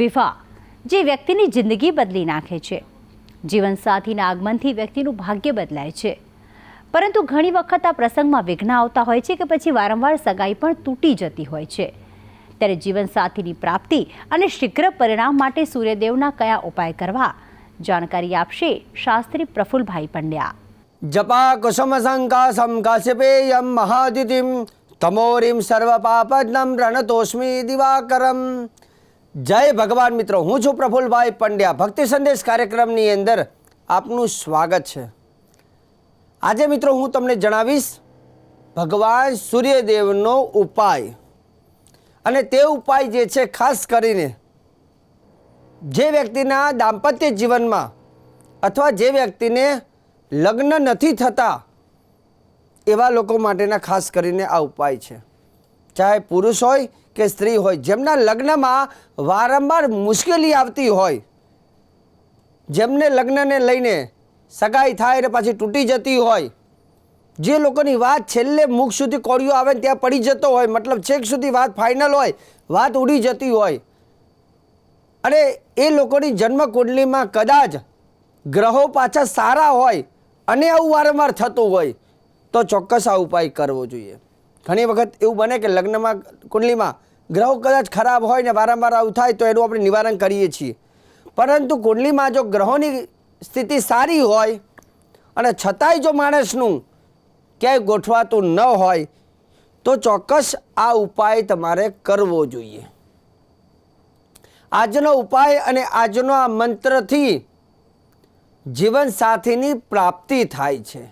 વિવાહ જે વ્યક્તિની જિંદગી બદલી નાખે છે. જીવનસાથીના આગમનથી વ્યક્તિનું ભાગ્ય બદલાય છે. પરંતુ ઘણી વખત આ પ્રસંગમાં વિઘ્ન આવતા હોય છે કે પછી વારંવાર સગાઈ પણ તૂટી જતી હોય છે. ત્યારે જીવનસાથીની પ્રાપ્તિ અને શીઘ્ર પરિણામ માટે સૂર્યદેવના કયા ઉપાય કરવા? જાણકારી આપશે શાસ્ત્રી પ્રફુલભાઈ પંડ્યા. જપા કુસુમ સંકાસમ કાશ્યપેયમ મહાદિતિમ, તમોરીમ સર્વપાપજ્ઞમ રણતોષ્મી દિવાકરમ. જય ભગવાન મિત્રો, હું છું પ્રફુલભાઈ પંડ્યા. ભક્તિ સંદેશ કાર્યક્રમની અંદર આપનું સ્વાગત છે. આજે મિત્રો હું તમને જણાવીશ ભગવાન સૂર્યદેવનો ઉપાય. અને તે ઉપાય જે છે, ખાસ કરીને જે વ્યક્તિના દાંપત્ય જીવનમાં અથવા જે વ્યક્તિને લગ્ન નથી થતા એવા લોકો માટેના ખાસ કરીને આ ઉપાય છે. ચાહે પુરુષ હોય કે સ્ત્રી હોય, જેમના લગ્નમાં વારંવાર મુશ્કેલી આવતી હોય, જેમને લગ્નને લઈને સગાઈ થાય ને પાછી તૂટી જતી હોય, જે લોકોની વાત છેલ્લે મુખ સુધી કોળિયો આવે ને ત્યાં પડી જતો હોય, મતલબ છેક સુધી વાત ફાઇનલ હોય, વાત ઉડી જતી હોય. અને એ લોકોની જન્મ કુંડલીમાં કદાચ ગ્રહો પાછા સારા હોય અને આવું વારંવાર થતું હોય, તો ચોક્કસ આ ઉપાય કરવો જોઈએ. ઘણી વખત એવું બને કે લગ્નમાં, કુંડલીમાં ગ્રહો કદાચ ખરાબ હોય ને વારંવાર આવું થાય તો એનું આપણે નિવારણ કરીએ છીએ. પરંતુ કુંડલીમાં જો ગ્રહોની સ્થિતિ સારી હોય અને છતાંય જો માણસનું ક્યાંય ગોઠવાતું ન હોય, તો ચોક્કસ આ ઉપાય તમારે કરવો જોઈએ. આજનો ઉપાય અને આજનો આ મંત્રથી જીવનસાથીની પ્રાપ્તિ થાય છે.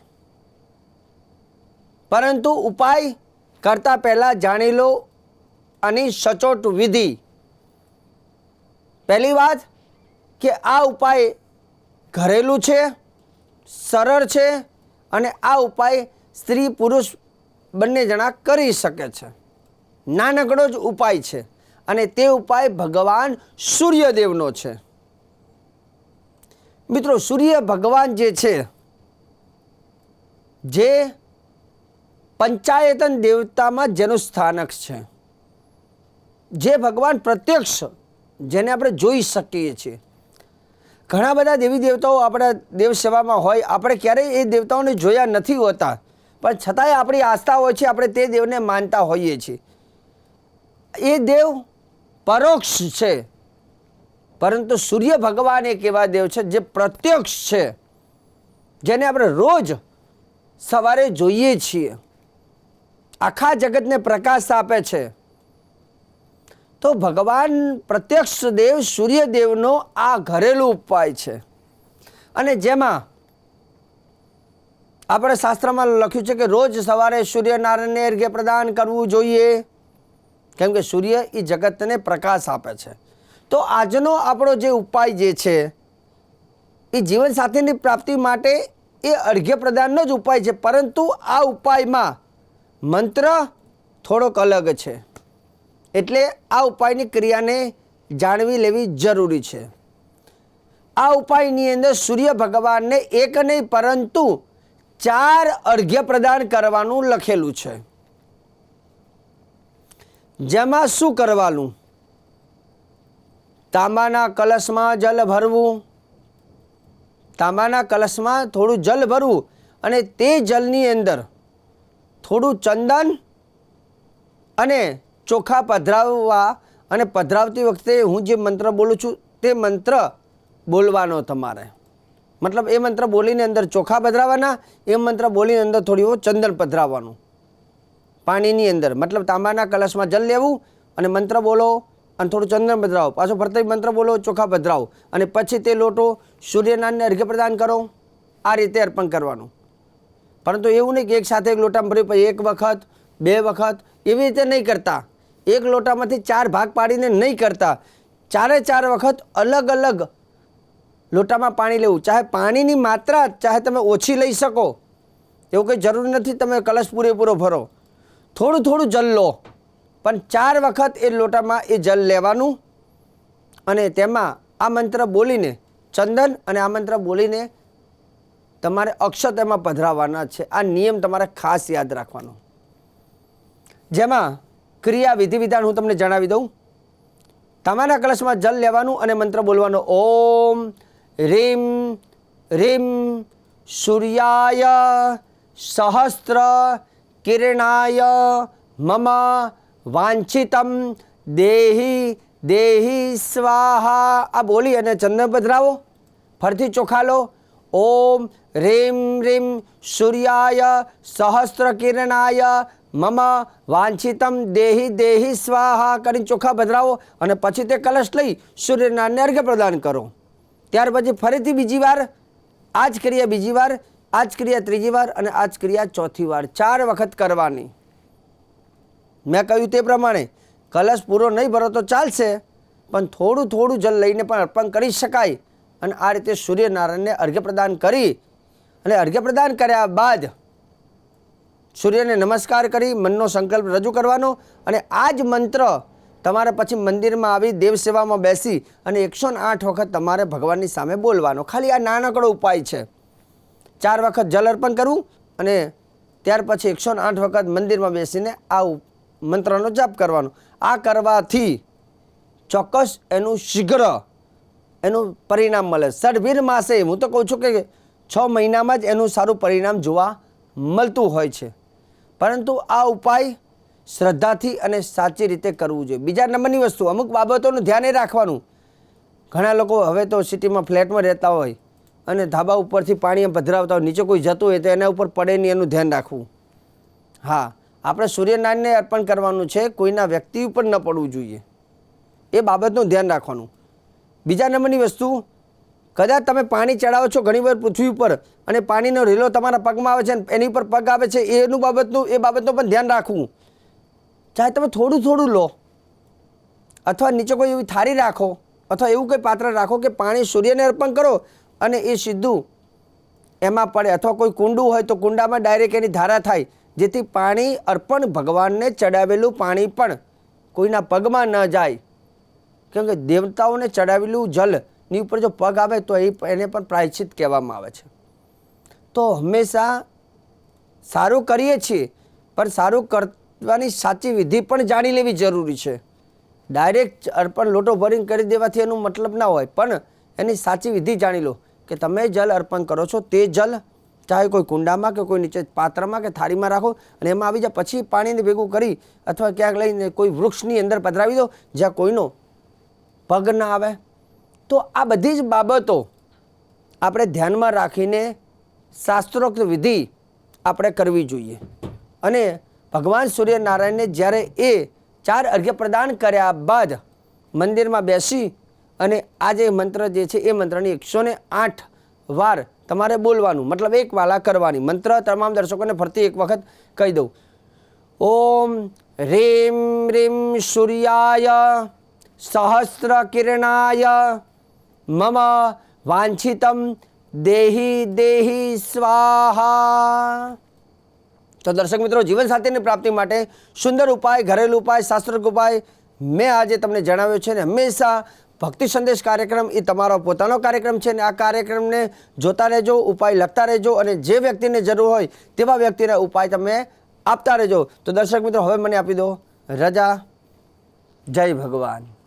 પરંતુ ઉપાય કરતાં પહેલાં જાણી લો આની સચોટ વિધિ. પહેલી વાત કે આ ઉપાય ઘરેલું છે, સરળ છે અને આ ઉપાય સ્ત્રી પુરુષ બંને જણા કરી શકે છે. નાનકડો જ ઉપાય છે અને તે ઉપાય ભગવાન સૂર્યદેવનો છે. મિત્રો, સૂર્ય ભગવાન જે છે, જે પંચાયતન દેવતામાં જેનું સ્થાનક છે. જે ભગવાન પ્રત્યક્ષ જેને આપણે જોઈ શકીએ છીએ. ઘણા બધા દેવી દેવતાઓ આપણા દેવ સેવામાં હોય, આપણે ક્યારેય એ દેવતાઓને જોયા નથી હોતા, પણ છતાંય આપણી આસ્થા હોય છે, આપણે તે દેવને માનતા હોઈએ છીએ. એ દેવ પરોક્ષ છે, પરંતુ સૂર્ય ભગવાન એક એવા દેવ છે જે પ્રત્યક્ષ છે, જેને આપણે રોજ સવારે જોઈએ છીએ. આખા જગતને પ્રકાશ આપે છે. તો ભગવાન પ્રત્યક્ષ દેવ સૂર્યદેવનો આ ઘરેલું ઉપાય છે. અને જેમાં આપણે શાસ્ત્રમાં લખ્યું છે કે રોજ સવારે સૂર્યનારાયણને અર્ઘ્ય પ્રદાન કરવું જોઈએ. કેમ કે સૂર્ય એ જગતને પ્રકાશ આપે છે. તો આજનો આપણો જે ઉપાય જે છે એ જીવનસાથીની પ્રાપ્તિ માટે એ અર્ઘ્ય પ્રદાનનો જ ઉપાય છે. પરંતુ આ ઉપાયમાં મંત્ર થોડોક અલગ છે. એટલે આ ઉપાયની ક્રિયાને જાણવી લેવી જરૂરી છે. આ ઉપાયની અંદર સૂર્ય ભગવાનને એક નહીં, પરંતુ ચાર અર્ઘ્ય પ્રદાન કરવાનું લખેલું છે. જેમાં શું કરવાનું? તાંબાના કલશમાં જલ ભરવું. તાંબાના કલશમાં થોડું જલ ભરવું અને તે જલની અંદર થોડું ચંદન અને ચોખા પધરાવવા અને પધરાવતી વખતે હું જે મંત્ર બોલું છું તે મંત્ર બોલવાનો તમારે. મતલબ એ મંત્ર બોલીને અંદર ચોખા પધરાવવાના એ મંત્ર બોલીને અંદર થોડી ચંદન પધરાવવાનું. પાણીની અંદર. મતલબ તાંબાના કલશમાં જલ લેવું અને મંત્ર બોલો અને થોડું ચંદન પધરાવો. પાછો ફરતે મંત્ર બોલો, ચોખા પધરાવો અને પછી તે લોટો સૂર્યનારાયણને અર્ઘ્ય પ્રદાન કરો. આ રીતે અર્પણ કરવાનું. પરંતુ એવું નહીં કે એક સાથે એક લોટામાં ભરી પછી એક વખત, બે વખત, એવી રીતે નહીં કરતા. એક લોટામાંથી ચાર ભાગ પાડીને નહીં કરતા. ચારે ચાર વખત અલગ અલગ લોટામાં પાણી લેવું. ચાહે પાણીની માત્રા, ચાહે તમે ઓછી લઈ શકો. એવું કંઈ જરૂરી નથી તમે કલશ પૂરેપૂરો ભરો. થોડું થોડું જલ લો. પણ ચાર વખત એ લોટામાં એ જલ લેવાનું અને તેમાં આ મંત્ર બોલીને, ચંદન અને આ મંત્ર બોલીને તમારે અક્ષત એમાં પધરાવવાના છે. આ નિયમ તમારે ખાસ યાદ રાખવાનો. જેમાં ક્રિયા વિધિ વિધાન હું તમને જણાવી દઉં. તમારા કલશમાં જલ લેવાનું અને મંત્ર બોલવાનો. ઓમ રીમ રીમ સૂર્યાય સહસ્ત્ર કિરણાય મમ વાંછિતમ દેહી દેહી સ્વાહા. આ બોલી અને ચંદન પધરાવો. ફરીથી ચોખા લો ઓમ રીમ રીમ સૂર્યાય સહસ્ત્રકિરણાય મમ વાંછિતમ દેહી દેહી સ્વાહા કરીને ચોખા ભદ્રાવો અને પછી તે કલશ લઈ સૂર્યનારાયણને અર્ઘ્ય પ્રદાન કરો. ત્યાર પછી ફરીથી બીજી વાર આ ક્રિયા બીજી વાર આ ક્રિયા ત્રીજી વાર અને આ ક્રિયા ચોથી વાર, ચાર વખત કરવાની. મેં કહ્યું તે પ્રમાણે, કલશ પૂરો નહીં ભરો તો ચાલશે, પણ થોડું થોડું જલ લઈને પણ અર્પણ કરી શકાય. અને આ રીતે સૂર્યનારાયણને અર્ઘ્ય પ્રદાન કરી અને અર્ઘ્ય પ્રદાન કર્યા બાદ સૂર્યને નમસ્કાર કરી, મનનો સંકલ્પ રજૂ કરવાનો અને આ જ મંત્ર તમારે પછી મંદિરમાં આવી દેવ સેવામાં બેસી અને એકસો આઠ વખત તમારે ભગવાનની સામે બોલવાનો. ખાલી આ નાનકડો ઉપાય છે. ચાર વખત જલ અર્પણ કરવું અને ત્યાર પછી એકસો આઠ વખત મંદિરમાં બેસીને આ મંત્રનો જાપ કરવાનો. આ કરવાથી ચોક્કસ એનું શીઘ્ર એનું પરિણામ મળે. સડવીર માસે, હું તો કહું છું કે છ મહિનામાં જ એનું સારું પરિણામ જોવા મળતું હોય છે. પરંતુ આ ઉપાય શ્રદ્ધાથી અને સાચી રીતે કરવું જોઈએ. બીજા નંબરની વસ્તુ, અમુક બાબતોનું ધ્યાન રાખવાનું. ઘણા લોકો હવે તો સિટીમાં ફ્લેટમાં રહેતા હોય અને ધાબા ઉપરથી પાણી પધરાવતા હોય, નીચે કોઈ જતું હોય તો એના ઉપર પડે નહીં, એનું ધ્યાન રાખવું. હા, આપણે સૂર્યનારાયણને અર્પણ કરવાનું છે, કોઈના વ્યક્તિ ઉપર ન પડવું જોઈએ. એ બાબતનું ધ્યાન રાખવાનું. બીજા નંબરની વસ્તુ, કદાચ તમે પાણી ચડાવો છો ઘણીવાર પૃથ્વી ઉપર અને પાણીનો રેલો તમારા પગમાં આવે છે અને એની ઉપર પગ આવે છે, એનું બાબતનું, એ બાબતનું પણ ધ્યાન રાખવું. ચાહે તમે થોડું થોડું લો, અથવા નીચે કોઈ એવી થાળી રાખો, અથવા એવું કોઈ પાત્ર રાખો કે પાણી સૂર્યને અર્પણ કરો અને એ સીધું એમાં પડે. અથવા કોઈ કુંડું હોય તો કુંડામાં ડાયરેક્ટ એની ધારા થાય, જેથી પાણી અર્પણ ભગવાનને ચડાવેલું પાણી પણ કોઈના પગમાં ન જાય. કેમ કે દેવતાઓને ચડાવેલું જલની ઉપર જો પગ આવે તો એ એને પણ પ્રાયશ્ચિત કહેવામાં આવે છે. તો હંમેશા સારું કરીએ છીએ, પણ સારું કરવાની સાચી વિધિ પણ જાણી લેવી જરૂરી છે. ડાયરેક્ટ અર્પણ લોટો ભરીને કરી દેવાથી એનું મતલબ ના હોય, પણ એની સાચી વિધિ જાણી લો કે તમે જલ અર્પણ કરો છો તે જલ, ચાહે કોઈ કુંડામાં કે કોઈ નીચે પાત્રમાં કે થાળીમાં રાખો અને એમાં આવી જાય પછી પાણીને ભેગું કરી અથવા ક્યાંક લઈને કોઈ વૃક્ષની અંદર પધરાવી દો જ્યાં કોઈનો પગ ના આવે, તો આ બધી જ બાબતો આપણે ધ્યાનમાં રાખીને શાસ્ત્રોક્ત વિધિ આપણે કરવી જોઈએ. અને ભગવાન સૂર્યનારાયણને જ્યારે એ ચાર અર્ઘ્ય પ્રદાન કર્યા બાદ મંદિરમાં બેસી અને આ જે મંત્ર જે છે એ મંત્રની એકસો ને આઠ વાર તમારે બોલવાનું, મતલબ એક વાલા કરવાની. મંત્ર તમામ દર્શકોને ફરતી એક વખત કહી દઉં. ઓમ, રીમ રીમ, સૂર્યાય સહસ્ર મમ વાંછિતમ દેહી દેહી સ્વાહા તો દર્શક મિત્રો જીવન સાથીની પ્રાપ્તિ માટે સુંદર ઉપાય, ઘરેલું ઉપાય, શાસ્ત્રક ઉપાય મેં આજે તમને જણાવ્યો છે ને હંમેશા ભક્તિ સંદેશ કાર્યક્રમ એ તમારો પોતાનો કાર્યક્રમ છે ને આ કાર્યક્રમને જોતા રહેજો, ઉપાય લખતા રહેજો અને જે વ્યક્તિને જરૂર હોય તેવા વ્યક્તિને ઉપાય તમે આપતા રહેજો. તો દર્શક મિત્રો, હવે મને આપી દો રજા. જય ભગવાન.